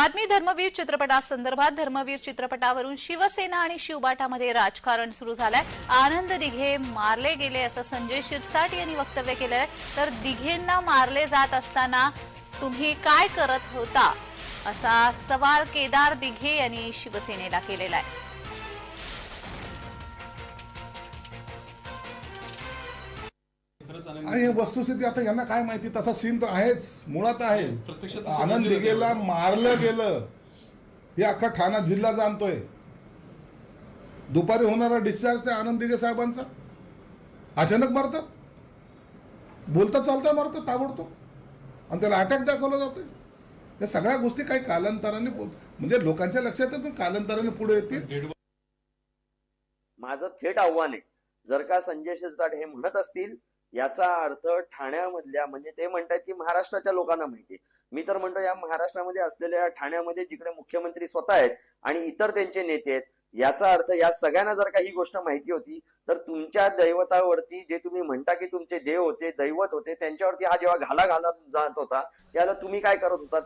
बातमी धर्मवीर चित्रपटासंदर्भात धर्मवीर चित्रपटावरून शिवसेना आणि शिवबाटामध्ये राजकारण सुरू झालंय. आनंद दिघे मारले गेले असं संजय शिरसाट यांनी वक्तव्य केलंय. तर दिघेंना मारले जात असताना तुम्ही काय करत होता? असा सवाल केदार दिघे यांनी शिवसेनेला केलेला आहे. आणि हे वस्तुस्थिती आता यांना काय माहिती? तसा सीन तर आहेच. मुळात आहे. प्रत्यक्षात आनंद दिघेला मारलं गेलं. हे अख्खा ठाणा जिल्हा जाणतोय. दुपारी होणारा डिस्चार्ज त्या आनंद दिघे साहेबांचा? अचानक मारतात बोलता चालता मारतात ताबडतोब. आणि त्याला अटॅक दाखवला जातोय. या सगळ्या गोष्टी काही कालांतराने म्हणजे लोकांच्या लक्षात येत पण कालांतराने पुढे येतील. माझं थेट आव्हान आहे जर का संजय शिरसाट हे म्हणत असतील याचा अर्थ ठाण्यामधल्या म्हणजे ते म्हणतात की महाराष्ट्राच्या लोकांना माहिती मी तर म्हणतो या महाराष्ट्रामध्ये असलेल्या ठाण्यामध्ये जिकडे मुख्यमंत्री स्वतः आहेत आणि इतर त्यांचे नेते आहेत याचा अर्थ या सगळ्यांना जर का ही गोष्ट माहिती होती तर तुमच्या दैवतावरती जे तुम्ही म्हणता की तुमचे देव होते दैवत होते त्यांच्यावरती हा जेव्हा घाला घालत जात होता त्याला तुम्ही काय करत होतात?